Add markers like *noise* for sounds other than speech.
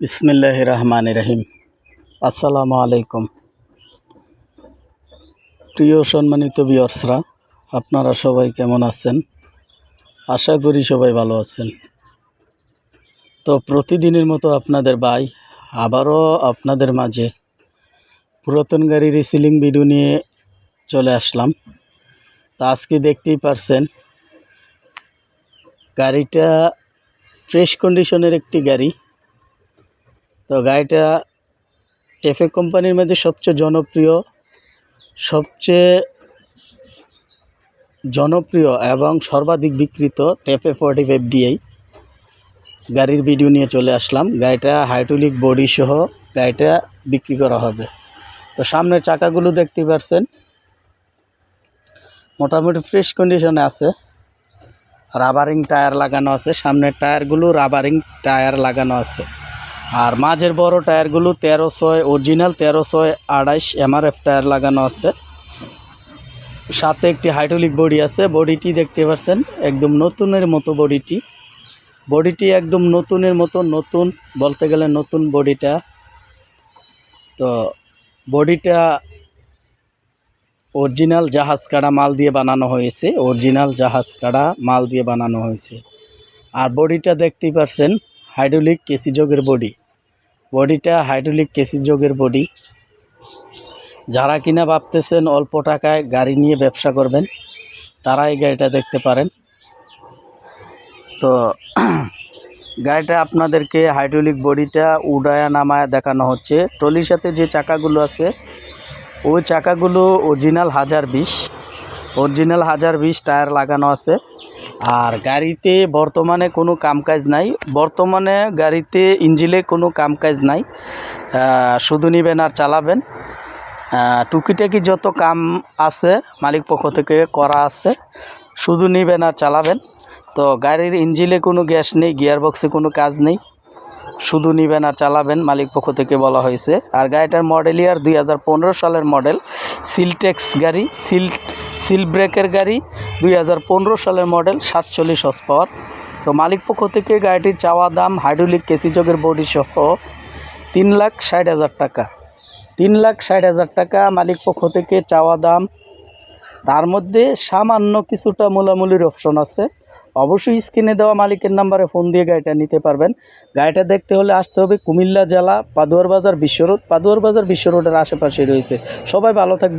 বিসমিল্লাহ রহমান রহিম। আসসালামু আলাইকুম। প্রিয় সম্মানিত বিয়র্সরা আপনারা সবাই কেমন আছেন? আশা করি সবাই ভালো আছেন। তো প্রতিদিনের মতো আপনাদের ভাই, আবারও আপনাদের মাঝে পুরাতন গাড়ির রিসিলিং ভিডিও নিয়ে চলে আসলাম। তা আজকে দেখতেই পারছেন, গাড়িটা ফ্রেশ কন্ডিশনের একটি গাড়ি। তো গাড়িটা টেফে কোম্পানির মধ্যে সবচেয়ে জনপ্রিয় সবচেয়ে জনপ্রিয় এবং সর্বাধিক বিক্রিত টেফে ফোর্টি ফাইভ ডিআই গাড়ির ভিডিও নিয়ে চলে আসলাম। গাড়িটা হাইড্রোলিক বডি সহ গাড়িটা বিক্রি করা হবে। তো সামনের চাকাগুলো দেখতে পাচ্ছেন মোটামুটি ফ্রেশ কন্ডিশনে আছে। রাবারিং টায়ার লাগানো আছে। সামনের টায়ারগুলো রাবারিং টায়ার লাগানো আছে। আর মাঝের বড় টায়ারগুলো তেরো ছয় অরিজিনাল তেরো ছয় আড়াইশ এমআরএফ টায়ার লাগানো আছে। সাথে একটি হাইড্রোলিক বডি আছে। বডিটি দেখতে পাচ্ছেন, একদম নতুনের মতো বডিটি বডিটি একদম নতুনের মতো, নতুন, বলতে গেলে নতুন বডিটা তো বডিটা অরিজিনাল জাহাজ কাটা মাল দিয়ে বানানো হয়েছে। অরিজিনাল জাহাজ কাটা মাল দিয়ে বানানো হয়েছে। আর বডিটা দেখতেই পারছেন হাইড্রোলিক কেসি যোগের বডি। বডিটা হাইড্রোলিক কেসি যোগের বডি। যারা কিনা ভাবতেছেন অল্প টাকায় গাড়ি নিয়ে ব্যবসা করবেন তারা এই গাড়িটা দেখতে পারেন। তো *clears throat* গাড়িটা আপনাদেরকে হাইড্রোলিক বডিটা উডায়া নামায়া দেখানো হচ্ছে। ট্রলির সাথে যে চাকাগুলো আছে, ওই চাকাগুলো অরিজিনাল হাজার বিশ। অরিজিনাল হাজার বিশ টায়ার লাগানো আছে। আর গাড়িতে বর্তমানে কোনো কামকাজ নাই। বর্তমানে গাড়িতে ইঞ্জিলে কোনো কামকাজ নাই। শুধু নেবেন আর চালাবেন। টুকিটাকি যত কাম আছে মালিক পক্ষ থেকে করা আছে, শুধু নেবেন আর চালাবেন। তো গাড়ির ইঞ্জিলে কোনো গ্যাস নেই গিয়ার বক্সে কোনো কাজ নেই। শুধু নেবেন আর চালাবেন, মালিক পক্ষ থেকে বলা হয়েছে। আর গাড়িটার মডেল ইয়ার দুই হাজার পনেরো সালের মডেল, সিলটেক্স গাড়ি, সিল সিল ব্রেকের গাড়ি, দুই হাজার পনেরো সালের মডেল, সাতচল্লিশ হর্স পাওয়ার তো মালিক পক্ষ থেকে গাড়িটির চাওয়া দাম হাইড্রোলিক কেসিযোগের বডি সহ তিন লাখ ষাট হাজার টাকা। তিন লাখ ষাট হাজার টাকা মালিক পক্ষ থেকে চাওয়া দাম। তার মধ্যে সামান্য কিছুটা মোলামুলির অপশন আছে। অবশ্যই স্ক্রিনে দেওয়া মালিকের নাম্বারে ফোন দিয়ে গাড়িটা নিতে পারবেন। গাড়িটা দেখতে হলে আসতে হবে কুমিল্লা জেলা, পাদুয়ার বাজার বিশ্ব রোড পাদুয়ার বাজার বিশ্ব রোডের আশেপাশে রয়েছে। সবাই ভালো থাকবে